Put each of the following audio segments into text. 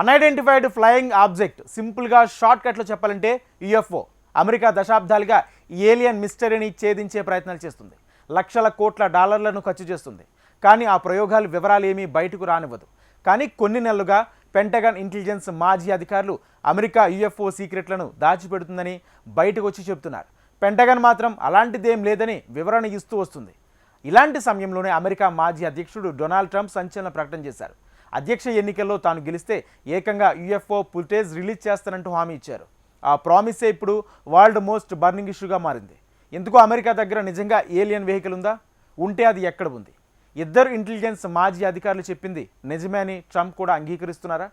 Unidentified flying object సింపుల్గా short కట్లో చెప్పాలంటే యుఎఫ్ఓ అమెరికా దశాబ్దాలుగా ఏలియన్ మిస్టరీని ఛేదించే ప్రయత్నాలు చేస్తుంది. లక్షల కోట్ల డాలర్లను ఖర్చు చేస్తుంది. కానీ ఆ ప్రయోగాలు వివరాలు ఏమీ బయటకు రానివ్వదు. కానీ కొన్ని నెలలుగా పెంటగన్ ఇంటెలిజెన్స్ మాజీ అధికారులు అమెరికా యుఎఫ్ఓ సీక్రెట్లను దాచిపెడుతుందని బయటకు వచ్చి చెబుతున్నారు. పెంటగన్ మాత్రం అలాంటిదేం లేదని వివరణ ఇస్తూ వస్తుంది. ఇలాంటి సమయంలోనే అమెరికా మాజీ అధ్యక్షుడు డొనాల్డ్ ట్రంప్ సంచలన ప్రకటన చేశారు. అధ్యక్ష ఎన్నికల్లో తాను గెలిస్తే ఏకంగా యుఎఫ్ఓ ఫుటేజ్ రిలీజ్ చేస్తానంటూ హామీ ఇచ్చారు. ఆ ప్రామిసే ఇప్పుడు వరల్డ్ మోస్ట్ బర్నింగ్ ఇష్యూగా మారింది. ఎందుకు అమెరికా దగ్గర నిజంగా ఏలియన్ వెహికల్ ఉందా? ఉంటే అది ఎక్కడ ఉంది? ఇద్దరు ఇంటెలిజెన్స్ మాజీ అధికారులు చెప్పింది నిజమే అని ట్రంప్ కూడా అంగీకరిస్తున్నారా?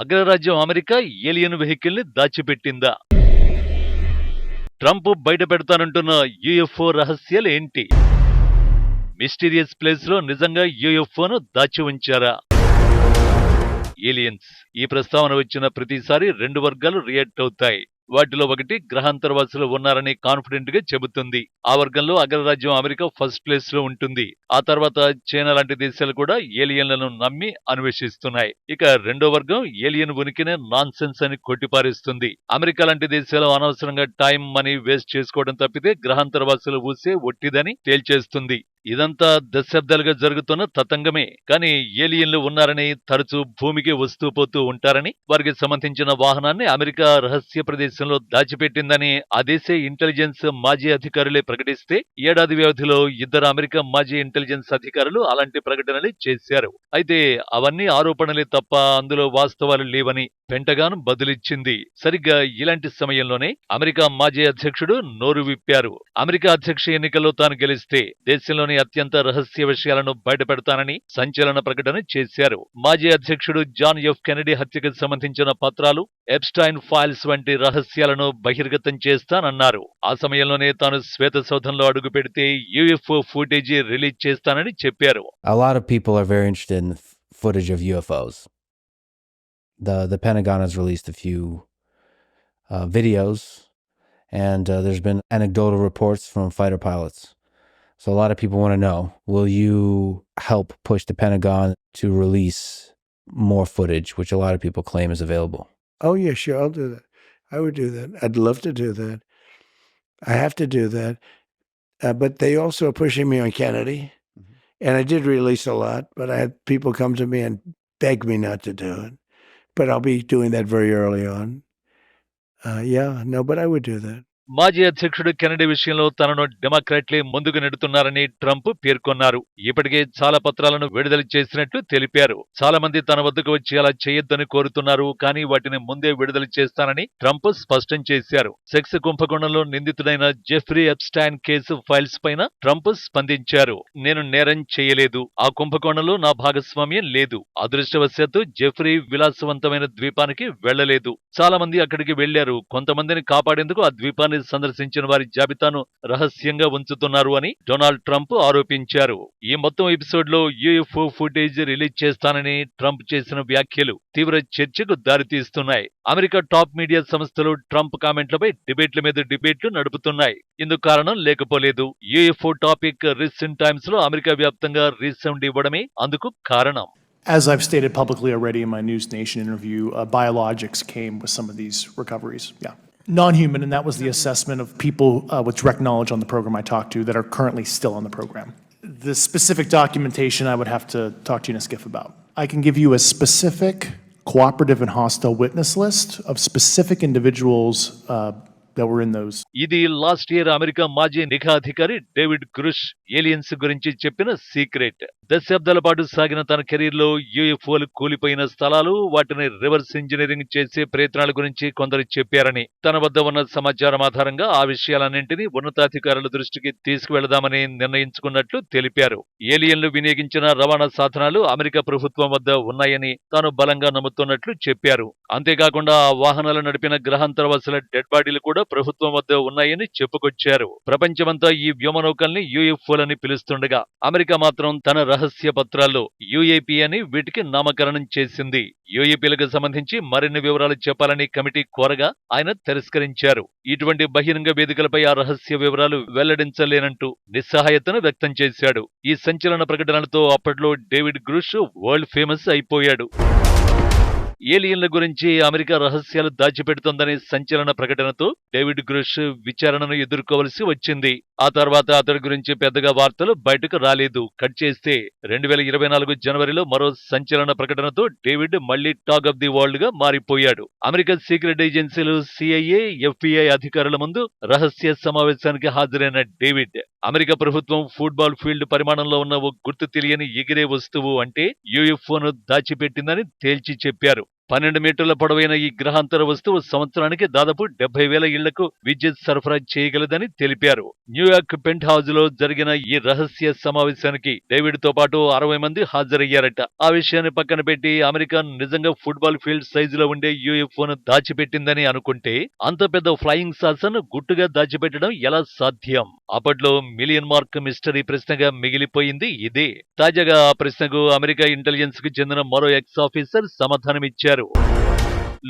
అగ్రరాజ్యం అమెరికా ఏలియన్ వెహికల్ని దాచిపెట్టిందా? ట్రంప్ బయట పెడతానంటున్న యుఎఫ్ఓ రహస్యాలు ఏంటి? మిస్టీరియస్ ప్లేస్లో నిజంగా యుఎఫ్ఓను దాచి ఉంచారా? ఏలియన్స్ ఈ ప్రస్తావన వచ్చిన ప్రతిసారి రెండు వర్గాలు రియాక్ట్ అవుతాయి. వాటిలో ఒకటి గ్రహాంతరవాసులు ఉన్నారని కాన్ఫిడెంట్గా చెబుతుంది. ఆ వర్గంలో అగ్రరాజ్యం అమెరికా ఫస్ట్ ప్లేస్లో ఉంటుంది. ఆ తర్వాత చైనా లాంటి దేశాలు కూడా ఏలియన్లను నమ్మి అన్వేషిస్తున్నాయి. ఇక రెండో వర్గం ఏలియన్ ఉనికినే నాన్ సెన్స్ అని కొట్టిపారేస్తుంది. అమెరికా లాంటి దేశాలు అనవసరంగా టైం మనీ వేస్ట్ చేసుకోవడం తప్పితే గ్రహాంతరవాసులు ఊసే ఒట్టిదని తేల్చేస్తుంది. ఇదంతా దశాబ్దాలుగా జరుగుతున్న తతంగమే. కానీ ఏలియన్లు ఉన్నారని తరచూ భూమికి వస్తూ పోతూ ఉంటారని వారికి సంబంధించిన వాహనాన్ని అమెరికా రహస్య ప్రదేశంలో దాచిపెట్టిందని ఆ దేశ ఇంటెలిజెన్స్ మాజీ అధికారులే ప్రకటిస్తే ఏడాది వ్యవధిలో ఇద్దరు అమెరికా మాజీ ఇంటెలిజెన్స్ అధికారులు అలాంటి ప్రకటనలు చేశారు. అయితే అవన్నీ ఆరోపణలే తప్ప అందులో వాస్తవాలు లేవని పెంటగాన్ బదులిచ్చింది. సరిగ్గా ఇలాంటి సమయంలోనే అమెరికా మాజీ అధ్యక్షుడు నోరు విప్పారు. అమెరికా అధ్యక్ష ఎన్నికల్లో తాను గెలిస్తే దేశంలోని అత్యంత రహస్య విషయాలను బయటపెడతానని సంచలన ప్రకటన చేశారు. మాజీ అధ్యక్షుడు జాన్ ఎఫ్ కెనడీ హత్యకు సంబంధించిన పత్రాలు ఎప్స్టైన్ ఫైల్స్ వంటి రహస్యాలను బహిర్గతం చేస్తానన్నారు. ఆ సమయంలోనే తాను శ్వేత సౌధంలో అడుగు పెడితే యుఎఫ్ఓ ఫుటేజీ రిలీజ్ చేస్తానని చెప్పారు. The, the Pentagon has released a few uh, videos, and uh, there's been anecdotal reports from fighter pilots. So a lot of people want to know: Will you help push the Pentagon to release more footage, which a lot of people claim is available? Oh, yeah, sure. I'll do that. I would do that. I'd love to do that. I have to do that. Uh, but they also are pushing me on Kennedy. And I did release a lot, but I had people come to me and beg me not to do it. But I'll be doing that very early on. Uh, yeah, no, but I would do that. మాజీ అధ్యక్షుడు Kennedy విషయంలో తనను డెమోక్రాట్లే ముందుకు నెడుతున్నారని Trump పేర్కొన్నారు. ఇప్పటికే చాలా పత్రాలను విడుదల చేసినట్లు తెలిపారు. చాలా మంది తన వద్దకు వచ్చి అలా చేయొద్దని కోరుతున్నారు కానీ వాటిని ముందే విడుదల చేస్తానని ట్రంప్ స్పష్టం చేశారు. సెక్స్ కుంభకోణంలో నిందితుడైన జెఫ్రీ ఎప్స్టైన్ కేసు ఫైల్స్ పైన ట్రంప్ స్పందించారు. నేను నేరం చేయలేదు. ఆ కుంభకోణంలో నా భాగస్వామ్యం లేదు. అదృష్టవశాత్తు జెఫ్రీ విలాసవంతమైన ద్వీపానికి వెళ్ళలేదు చాలా మంది అక్కడికి వెళ్ళారు కొంతమందిని కాపాడేందుకు ఆ ద్వీపాన్ని సందర్శించిన వారి జాబితాను రహస్యంగా ఉంచుతున్నారు అని డొనాల్డ్ ట్రంప్ ఆరోపించారు. ఈ మొత్తం ఎపిసోడ్లో యూఎఫ్ఓ ఫుటేజ్ రిలీజ్ చేస్తానని ట్రంప్ చేసిన వ్యాఖ్యలు తీవ్ర చర్చకు దారితీస్తున్నాయి. అమెరికా టాప్ మీడియా సంస్థలు ట్రంప్ కామెంట్లపై డిబేట్ల మీద డిబేట్లు నడుపుతున్నాయి. ఇందుకు కారణం లేకపోలేదు. యూఎఫ్ఓ టాపిక్ రీసెంట్ టైమ్స్లో అమెరికా వ్యాప్తంగా రీసౌండ్ ఇవ్వడమే అందుకు కారణం. As I've stated publicly already in my News Nation interview, uh, biologics came with some of these recoveries. Yeah. Non human, and that was the assessment of people uh, with direct knowledge on the program I talked to that are currently still on the program. The specific documentation I would have to talk to you in a skiff about. I can give you a specific cooperative and hostile witness list of specific individuals uh, that were in those. ఇది last year America మాజీ నిఘా అధికారి David క్రుష్ aliens గురించి చెప్పిన secret. దశాబ్దాల పాటు సాగిన తన కెరీర్లో యూఎఫ్ఓలు కూలిపోయిన స్థలాలు వాటిని రివర్స్ ఇంజనీరింగ్ చేసే ప్రయత్నాల గురించి కొందరు చెప్పారని తన వద్ద ఉన్న సమాచారం ఆధారంగా ఆ విషయాలన్నింటినీ ఉన్నతాధికారుల దృష్టికి తీసుకువెళదామని నిర్ణయించుకున్నట్లు తెలిపారు. ఏలియన్లు వినియోగించిన రవాణా సాధనాలు అమెరికా ప్రభుత్వం వద్ద ఉన్నాయని తాను బలంగా నమ్ముతున్నట్లు చెప్పారు. అంతేకాకుండా ఆ వాహనాలు నడిపిన గ్రహాంతరవాసుల డెడ్ బాడీలు కూడా ప్రభుత్వం వద్ద ఉన్నాయని చెప్పుకొచ్చారు. ప్రపంచమంతా ఈ వ్యోమనౌకల్ని యుఎఫ్ఓలని పిలుస్తుండగా అమెరికా మాత్రం తన రహస్య పత్రాల్లో యుఏపీ అని వీటికి నామకరణం చేసింది. యుఏపీలకు సంబంధించి మరిన్ని వివరాలు చెప్పాలని కమిటీ కోరగా ఆయన తిరస్కరించారు. ఇటువంటి బహిరంగ వేదికలపై ఆ రహస్య వివరాలు వెల్లడించలేనంటూ నిస్సహాయతను వ్యక్తం చేశాడు. ఈ సంచలన ప్రకటనలతో అప్పట్లో డేవిడ్ గ్రూష్ వరల్డ్ ఫేమస్ అయిపోయాడు. ఏలియన్ల గురించి అమెరికా రహస్యాలు దాచిపెడుతోందనే సంచలన ప్రకటనతో డేవిడ్ గ్రూష్ విచారణను ఎదుర్కోవలసి వచ్చింది. ఆ తర్వాత అతడి గురించి పెద్దగా వార్తలు బయటకు రాలేదు. కట్ చేస్తే రెండు వేల ఇరవై నాలుగు జనవరిలో మరో సంచలన ప్రకటనతో డేవిడ్ మళ్ళీ టాక్ ఆఫ్ ది వరల్డ్గా మారిపోయాడు. అమెరికా సీక్రెట్ ఏజెన్సీలు సిఐఏ ఎఫ్బిఐ అధికారుల ముందు రహస్య సమావేశానికి హాజరైన డేవిడ్ అమెరికా ప్రభుత్వం ఫుట్బాల్ ఫీల్డ్ పరిమాణంలో ఉన్న ఓ గుర్తు తెలియని ఎగిరే వస్తువు అంటే యూఎఫ్ఓను దాచిపెట్టిందని తేల్చి చెప్పారు. పన్నెండు మీటర్ల పొడవైన ఈ గ్రహాంతర వస్తువు సంవత్సరానికి దాదాపు డెబ్బై వేల ఇళ్ళకు విద్యుత్ సరఫరా చేయగలదని తెలిపారు. న్యూయార్క్ పెంట్ హౌజ్లో జరిగిన ఈ రహస్య సమావేశానికి డేవిడ్తో పాటు అరవై మంది హాజరయ్యారట. ఆ విషయాన్ని పక్కన పెట్టి అమెరికా నిజంగా ఫుట్బాల్ ఫీల్డ్ సైజులో ఉండే యూఎఫ్ఓను దాచిపెట్టిందని అనుకుంటే అంత పెద్ద ఫ్లయింగ్ సాసన్ గుట్టుగా దాచిపెట్టడం ఎలా సాధ్యం? అప్పట్లో మిలియన్ మార్క్ మిస్టరీ ప్రశ్నగా మిగిలిపోయింది ఇదే. తాజాగా ఆ ప్రశ్నకు అమెరికా ఇంటెలిజెన్స్కు చెందిన మరో ఎక్స్ ఆఫీసర్ సమాధానమిచ్చారు. చేశారు.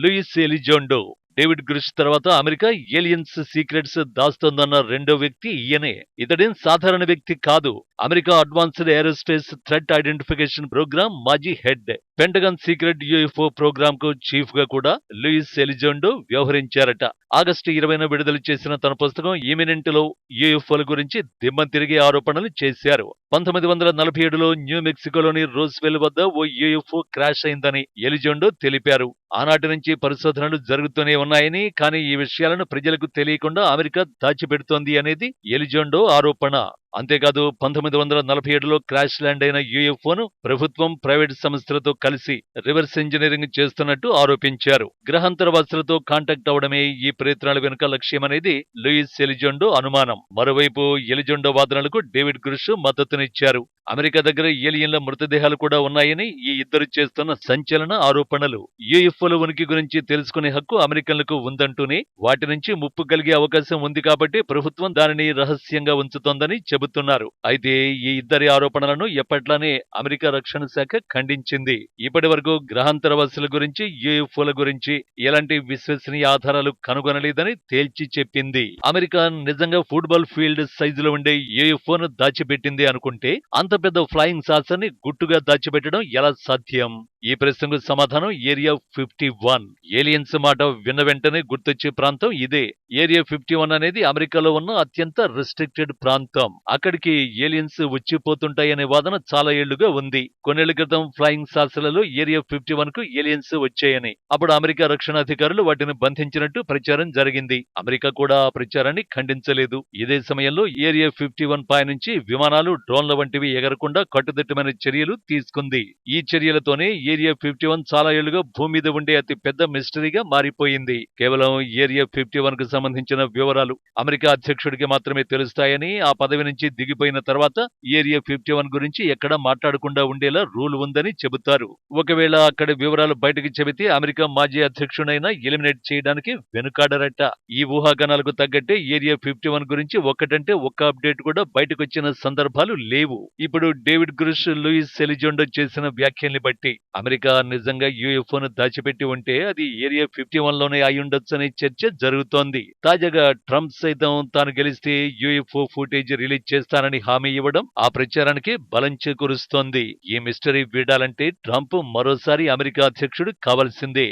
లూయిస్ ఎలిజోండో డేవిడ్ గ్రిష్ తర్వాత అమెరికా ఏలియన్స్ సీక్రెట్స్ దాస్తోందన్న రెండో వ్యక్తి ఈయనే. ఇతడేం సాధారణ వ్యక్తి కాదు. America advanced aerospace threat identification program మాజీ హెడ్. పెంటగన్ సీక్రెట్ యుఎఫ్ఓ ప్రోగ్రామ్కు చీఫ్గా కూడా లూయిస్ ఎలిజోండో వ్యవహరించారట. ఆగస్టు ఇరవైన విడుదల చేసిన తన పుస్తకం ఈమినెంట్లో యుఎఫ్ఓల గురించి దిమ్మ తిరిగే ఆరోపణలు చేశారు. పంతొమ్మిది వందల నలభై ఏడులో న్యూ మెక్సికోలోని రోస్వెల్ వద్ద ఓ యుఎఫ్ఓ క్రాష్ అయిందని ఎలిజోండో తెలిపారు. ఆనాటి నుంచి పరిశోధనలు జరుగుతూనే ఉన్నాయని కానీ ఈ విషయాలను ప్రజలకు తెలియకుండా అమెరికా దాచిపెడుతోంది అనేది ఎలిజోండో ఆరోపణ. అంతేకాదు పంతొమ్మిది వందల నలభై ఏడులో క్రాష్ ల్యాండ్ అయిన యుఎఫ్ఓను ప్రభుత్వం ప్రైవేట్ సంస్థలతో కలిసి రివర్స్ ఇంజనీరింగ్ చేస్తున్నట్టు ఆరోపించారు. గ్రహాంతరవాసులతో కాంటాక్ట్ అవడమే ఈ ప్రయత్నాల వెనుక లక్ష్యమనేది లూయిస్ ఎలిజొండో అనుమానం. మరోవైపు ఎలిజొండో వాదనలకు డేవిడ్ గ్రుష్ మద్దతునిచ్చారు. అమెరికా దగ్గర ఏలియన్ల మృతదేహాలు కూడా ఉన్నాయని ఈ ఇద్దరు చేస్తున్న సంచలన ఆరోపణలు. యుఎఫ్ఓల ఉనికి గురించి తెలుసుకునే హక్కు అమెరికన్లకు ఉందంటూనే వాటి నుంచి ముప్పు కలిగే అవకాశం ఉంది కాబట్టి ప్రభుత్వం దానిని రహస్యంగా ఉంచుతోందని చెబుతున్నారు. అయితే ఈ ఇద్దరి ఆరోపణలను ఎప్పట్లానే అమెరికా రక్షణ శాఖ ఖండించింది. ఇప్పటి వరకు గ్రహాంతరవాసుల గురించి యూఎఫ్ఓల గురించి ఎలాంటి విశ్వసనీయ ఆధారాలు కనుగొనలేదని తేల్చి చెప్పింది. అమెరికా నిజంగా ఫుట్బాల్ ఫీల్డ్ సైజులో ఉండే యూఎఫ్ఓను దాచిపెట్టింది అనుకుంటే అంత పెద్ద ఫ్లయింగ్ సాసర్ని గుట్టుగా దాచిపెట్టడం ఎలా సాధ్యం? ఈ ప్రశ్నకు సమాధానం ఏరియా ఫిఫ్టీ వన్. ఏలియన్స్ మాట విన్న వెంటనే గుర్తొచ్చే ప్రాంతం ఇదే. ఏరియా ఫిఫ్టీ వన్ అనేది అమెరికాలో ఉన్న అత్యంత రిస్ట్రిక్టెడ్ ప్రాంతం. అక్కడికి ఏలియన్స్ వచ్చిపోతుంటాయనే వాదన చాలా ఏళ్ళుగా ఉంది. కొన్నేళ్ళ క్రితం ఫ్లయింగ్ సాసలలో ఏరియా ఫిఫ్టీ వన్కు ఏలియన్స్ వచ్చాయని. అప్పుడు అమెరికా రక్షణ అధికారులు వాటిని బంధించినట్టు ప్రచారం జరిగింది. అమెరికా కూడా ఆ ప్రచారాన్ని ఖండించలేదు. ఇదే సమయంలో ఏరియా ఫిఫ్టీ వన్ పై నుంచి విమానాలు డ్రోన్ల వంటివి ఎగరకుండా కట్టుదిట్టమైన చర్యలు తీసుకుంది. ఈ చర్యలతోనే ఏరియా ఫిఫ్టీ వన్ చాలా ఏళ్ళుగా భూమి మీద ఉండే అతి పెద్ద మిస్టరీగా మారిపోయింది. కేవలం ఏరియా ఫిఫ్టీ వన్కు సంబంధించిన వివరాలు అమెరికా అధ్యక్షుడికి మాత్రమే తెలుస్తాయని ఆ పదవి నుంచి దిగిపోయిన తర్వాత ఏరియా ఫిఫ్టీ వన్ గురించి ఎక్కడ మాట్లాడకుండా ఉండేలా రూల్ ఉందని చెబుతారు. ఒకవేళ అక్కడ వివరాలు బయటకు చెబితే అమెరికా మాజీ అధ్యక్షుడైనా ఎలిమినేట్ చేయడానికి వెనుకాడరట. ఈ ఊహాగానాలకు తగ్గట్టే ఏరియా ఫిఫ్టీ వన్ గురించి ఒక్కటంటే ఒక్క అప్డేట్ కూడా బయటకు వచ్చిన సందర్భాలు లేవు. ఇప్పుడు డేవిడ్ గ్రుష్ లూయిస్ సెలిజోండో చేసిన వ్యాఖ్యల్ని బట్టి అమెరికా నిజంగా యూఎఫ్ఓను దాచిపెట్టి ఉంటే అది ఏరియా ఫిఫ్టీ వన్లోనే అయి ఉండొచ్చనే చర్చ జరుగుతోంది. తాజాగా ట్రంప్ సైతం తాను గెలిస్తే యూఎఫ్ఓ ఫుటేజ్ రిలీజ్ చేస్తానని హామీ ఇవ్వడం ఆ ప్రచారానికి బలం చేకూరుస్తోంది. ఈ మిస్టరీ వీడాలంటే ట్రంప్ మరోసారి అమెరికా అధ్యక్షుడు కావాల్సిందే.